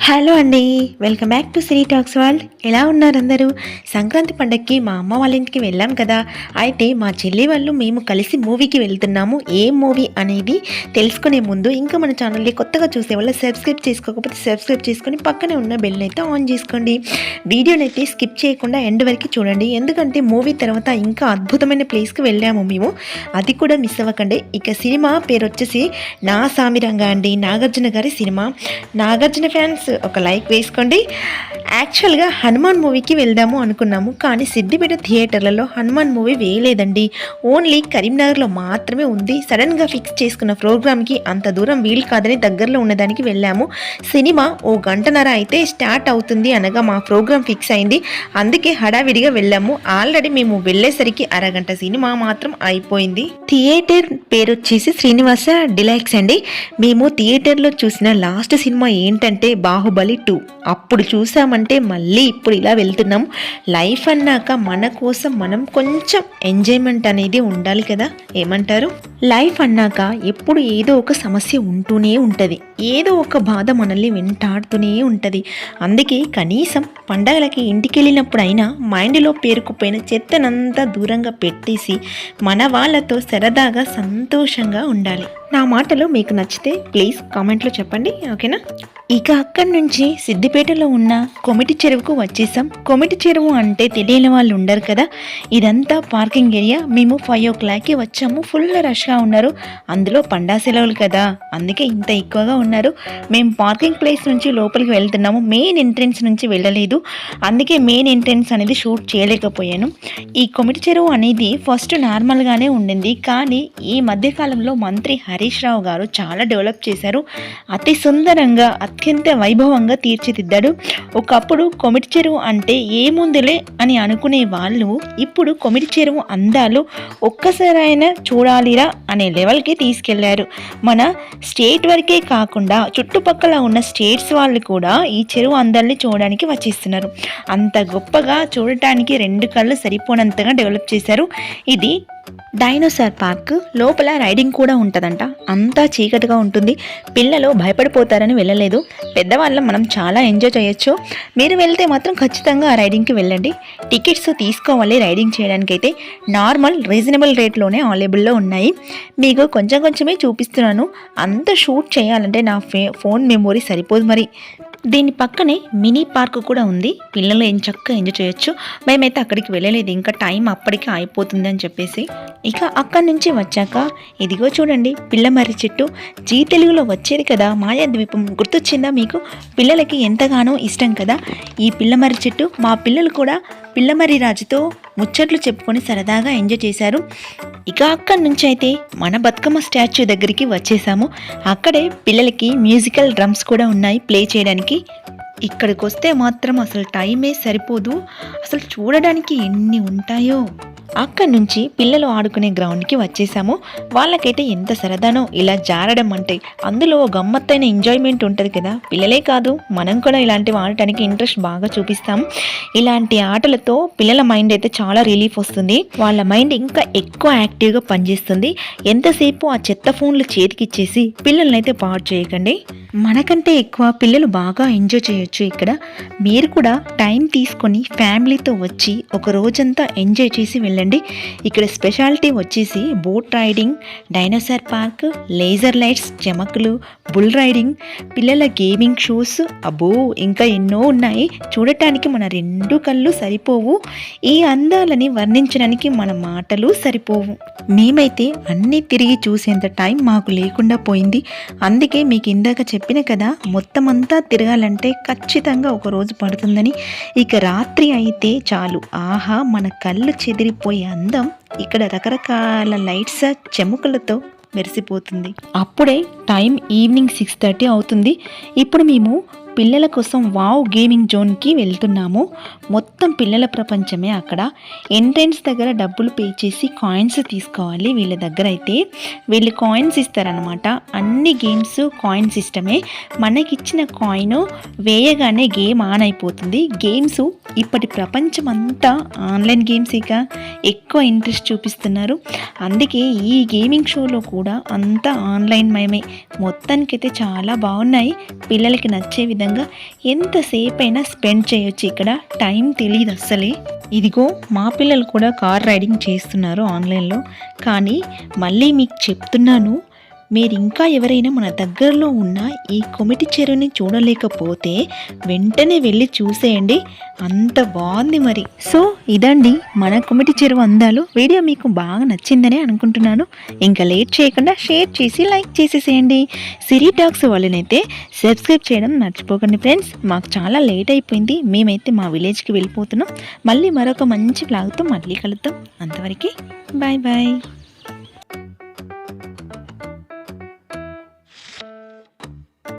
Hello అండి. Welcome back to Cine Talks World ఎలా ఉన్నారు అందరూ? సంక్రాంతి పండగకి మా అమ్మ వాళ్ళ ఇంటికి వెళ్ళాం కదా. అయితే మా చెల్లి వాళ్ళు మేము కలిసి మూవీకి వెళ్తున్నాము. ఏ మూవీ అనేది తెలుసుకునే ముందు ఇంకా మన ఛానల్ని కొత్తగా చూసే వాళ్ళు సబ్స్క్రైబ్ చేసుకోకపోతే సబ్స్క్రైబ్ చేసుకొని పక్కనే ఉన్న బెల్ని అయితే ఆన్ చేసుకోండి. వీడియోని అయితే స్కిప్ చేయకుండా ఎండ్ వరకు చూడండి. ఎందుకంటే మూవీ తర్వాత ఇంకా అద్భుతమైన ప్లేస్కి వెళ్ళాము మేము. అది కూడా మిస్ అవ్వకండి. ఇక సినిమా పేరు వచ్చేసి నా సామిరంగా అండి. నాగార్జున గారి సినిమా. నాగార్జున ఫ్యాన్స్ ఒక లైక్ వేసుకోండి. యాక్చువల్గా హనుమాన్ మూవీకి వెళ్దాము అనుకున్నాము కానీ సిద్దిపేట థియేటర్లలో హనుమాన్ మూవీ వేయలేదండి. ఓన్లీ కరీంనగర్లో మాత్రమే ఉంది. సడన్గా ఫిక్స్ చేసుకున్న ప్రోగ్రామ్కి అంత దూరం వీలు కాదని దగ్గరలో ఉన్నదానికి వెళ్ళాము. సినిమా ఓ గంటన్నర అయితే స్టార్ట్ అవుతుంది అనగా మా ప్రోగ్రామ్ ఫిక్స్ అయింది. అందుకే హడావిడిగా వెళ్ళాము. ఆల్రెడీ మేము వెళ్ళేసరికి అరగంట సినిమా మాత్రం అయిపోయింది. థియేటర్ పేరు వచ్చేసి శ్రీనివాస డిలాక్స్ అండి. మేము థియేటర్లో చూసిన లాస్ట్ సినిమా ఏంటంటే బాహుబలి టూ. అప్పుడు అంటే మళ్ళీ ఇప్పుడు ఇలా వెళ్తున్నాం. లైఫ్ అన్నాక మన కోసం మనం కొంచెం ఎంజాయ్మెంట్ అనేది ఉండాలి కదా? ఏమంటారు? లైఫ్ అన్నాక ఎప్పుడు ఏదో ఒక సమస్య ఉంటూనే ఉంటుంది. ఏదో ఒక బాధ మనల్ని వెంటాడుతూనే ఉంటుంది. అందుకే కనీసం పండగలకి ఇంటికి వెళ్ళినప్పుడైనా మైండ్లో పేరుకుపోయిన చెత్తనంతా దూరంగా పెట్టేసి మన వాళ్ళతో సరదాగా సంతోషంగా ఉండాలి. నా మాటలు మీకు నచ్చితే ప్లీజ్ కామెంట్లో చెప్పండి ఓకేనా? ఇక అక్కడి నుంచి సిద్దిపేటలో ఉన్న కొమిటి చెరువుకు వచ్చేసాం. కొమిటి చెరువు అంటే తెలియని వాళ్ళు ఉండరు కదా. ఇదంతా పార్కింగ్ ఏరియా. మేము ఫైవ్ ఓ క్లాక్కి వచ్చాము. ఫుల్ రష్గా ఉన్నారు. అందులో పండా సెలవులు కదా. అందుకే ఇంత ఎక్కువగా ఉన్నారు. మేము పార్కింగ్ ప్లేస్ నుంచి లోపలికి వెళ్తున్నాము. మెయిన్ ఎంట్రెన్స్ నుంచి వెళ్ళలేదు. అందుకే మెయిన్ ఎంట్రెన్స్ అనేది షూట్ చేయలేకపోయాను. ఈ కొమిటి చెరువు అనేది ఫస్ట్ నార్మల్గానే ఉండింది. కానీ ఈ మధ్యకాలంలో మంత్రి హరీష్ రావు గారు చాలా డెవలప్ చేశారు. అతి సుందరంగా అత్యంత వైభవంగా తీర్చిదిద్దాడు. ఒకప్పుడు కొమిటి చెరువు అంటే ఏముందిలే అని అనుకునే వాళ్ళు ఇప్పుడు కొమిటి చెరువు అందాలు ఒక్కసారైనా చూడాలిరా అనే లెవెల్కి తీసుకెళ్ళారు. మన స్టేట్ వరకే కాకుండా చుట్టుపక్కల ఉన్న స్టేట్స్ వాళ్ళు కూడా ఈ చెరువు అందరిని చూడడానికి వచ్చేస్తున్నారు. అంత గొప్పగా చూడటానికి రెండు కళ్ళు సరిపోనంతగా డెవలప్ చేశారు. ఇది డైనోసార్ పార్క్. లోపల రైడింగ్ కూడా ఉంటుందంట. అంతా చీకటిగా ఉంటుంది. పిల్లలు భయపడిపోతారని వెళ్ళలేదు. పెద్దవాళ్ళం మనం చాలా ఎంజాయ్ చేయొచ్చు. మీరు వెళ్తే మాత్రం ఖచ్చితంగా ఆ రైడింగ్కి వెళ్ళండి. టికెట్స్ తీసుకోవాలి రైడింగ్ చేయడానికి అయితే నార్మల్ రీజనబుల్ రేట్లోనే అవైలబుల్లో ఉన్నాయి. మీకు కొంచెం కొంచెమే చూపిస్తున్నాను. అంత షూట్ చేయాలంటే నా ఫే ఫోన్ మెమొరీ సరిపోదు మరి. దీని పక్కనే మినీ పార్క్ కూడా ఉంది. పిల్లలు ఏం చక్కగా ఎంజాయ్ చేయొచ్చు. మేమైతే అక్కడికి వెళ్ళలేదు. ఇంకా టైం అప్పటికే అయిపోతుంది అని చెప్పేసి. ఇక అక్కడి నుంచి వచ్చాక ఇదిగో చూడండి పిల్లమర్రి చెట్టు. జీ తెలుగులో వచ్చేది కదా మాయాద్వీపం గుర్తొచ్చిందా మీకు? పిల్లలకి ఎంతగానో ఇష్టం కదా. ఈ పిల్లమర్రి చెట్టు మా పిల్లలు కూడా పిల్లమర్రి రాజుతో ముచ్చట్లు చెప్పుకొని సరదాగా ఎంజాయ్ చేశారు. ఇక అక్కడి నుంచి అయితే మన బతుకమ్మ స్టాచ్యూ దగ్గరికి వచ్చేసాము. అక్కడే పిల్లలకి మ్యూజికల్ డ్రమ్స్ కూడా ఉన్నాయి ప్లే చేయడానికి. ఇక్కడికి వస్తే మాత్రం అసలు టైమే సరిపోదు. అసలు చూడడానికి ఎన్ని ఉంటాయో. అక్కడి నుంచి పిల్లలు ఆడుకునే గ్రౌండ్కి వచ్చేసాము. వాళ్ళకైతే ఎంత సరదానో ఇలా జారడం అంటే అందులో గమ్మత్తైన ఎంజాయ్మెంట్ ఉంటుంది కదా. పిల్లలే కాదు మనం కూడా ఇలాంటివి ఆడటానికి ఇంట్రెస్ట్ బాగా చూపిస్తాం. ఇలాంటి ఆటలతో పిల్లల మైండ్ అయితే చాలా రిలీఫ్ వస్తుంది. వాళ్ళ మైండ్ ఇంకా ఎక్కువ యాక్టివ్గా పనిచేస్తుంది. ఎంతసేపు ఆ చెత్త ఫోన్లు చేతికిచ్చేసి పిల్లల్ని అయితే పాడు చేయకండి. మనకంటే ఎక్కువ పిల్లలు బాగా ఎంజాయ్ చేయొచ్చు ఇక్కడ. మీరు కూడా టైం తీసుకొని ఫ్యామిలీతో వచ్చి ఒక రోజంతా ఎంజాయ్ చేసి వెళ్ళండి. ఇక్కడ స్పెషాలిటీ వచ్చేసి boat riding dinosaur park laser lights చెమకులు bull riding పిల్లల గేమింగ్ షోస్. అబ్బో ఇంకా ఎన్నో ఉన్నాయి. చూడటానికి మన రెండు కళ్ళు సరిపోవు. ఈ అందాలని వర్ణించడానికి మన మాటలు సరిపోవు. మేమైతే అన్నీ తిరిగి చూసేంత టైం మాకు లేకుండా పోయింది. అందుకే మీకు ఇందాక చెప్పిన కదా మొత్తం అంతా తిరగాలంటే ఖచ్చితంగా ఒక రోజు పడుతుందని. ఇక రాత్రి అయితే చాలు. ఆహా మన కళ్ళు చెదిరిపో అందం ఇక్కడ రకరకాల లైట్స్ చెముకలతో మెరిసిపోతుంది. అప్పుడే టైం ఈవినింగ్ సిక్స్ థర్టీ అవుతుంది. ఇప్పుడు మేము పిల్లల కోసం వావ్ గేమింగ్ జోన్కి వెళ్తున్నాము. మొత్తం పిల్లల ప్రపంచమే అక్కడ. ఎంట్రెన్స్ దగ్గర డబ్బులు పే చేసి కాయిన్స్ తీసుకోవాలి వీళ్ళ దగ్గర అయితే. వీళ్ళు కాయిన్స్ ఇస్తారనమాట అన్ని గేమ్స్ కాయిన్ సిస్టమే. మనకిచ్చిన కాయిన్ వేయగానే గేమ్ ఆన్ అయిపోతుంది. గేమ్స్ ఇప్పటి ప్రపంచం అంతా ఆన్లైన్ గేమ్స్ ఇక. ఎక్కువ ఇంట్రెస్ట్ చూపిస్తున్నారు. అందుకే ఈ గేమింగ్ షోలో కూడా అంతా ఆన్లైన్ మయమే మొత్తానికైతే చాలా బాగున్నాయి. పిల్లలకి నచ్చే విధంగా విధంగా ఎంతసేపు అయినా స్పెండ్ చేయొచ్చు ఇక్కడ. టైం తెలియదు అస్సలే. ఇదిగో మా పిల్లలు కూడా కార్ రైడింగ్ చేస్తున్నారు ఆన్లైన్లో. కానీ మళ్ళీ మీకు చెప్తున్నాను మీరు ఇంకా ఎవరైనా మన దగ్గరలో ఉన్న ఈ కొమిటి చెరువుని చూడలేకపోతే వెంటనే వెళ్ళి చూసేయండి. అంత బాగుంది మరి. సో ఇదండి మన కొమిటి చెరువు అందాలు. వీడియో మీకు బాగా నచ్చిందని అనుకుంటున్నాను. ఇంకా లేట్ చేయకుండా షేర్ చేసి లైక్ చేసేసేయండి. సిరి టాక్స్ వాళ్ళనైతే సబ్స్క్రైబ్ చేయడం మర్చిపోకండి ఫ్రెండ్స్. మాకు చాలా లేట్ అయిపోయింది. మేమైతే మా విలేజ్కి వెళ్ళిపోతున్నాం. మళ్ళీ మరొక మంచి బ్లాగ్తో మళ్ళీ కలుద్దాం. అంతవరకు బాయ్ బాయ్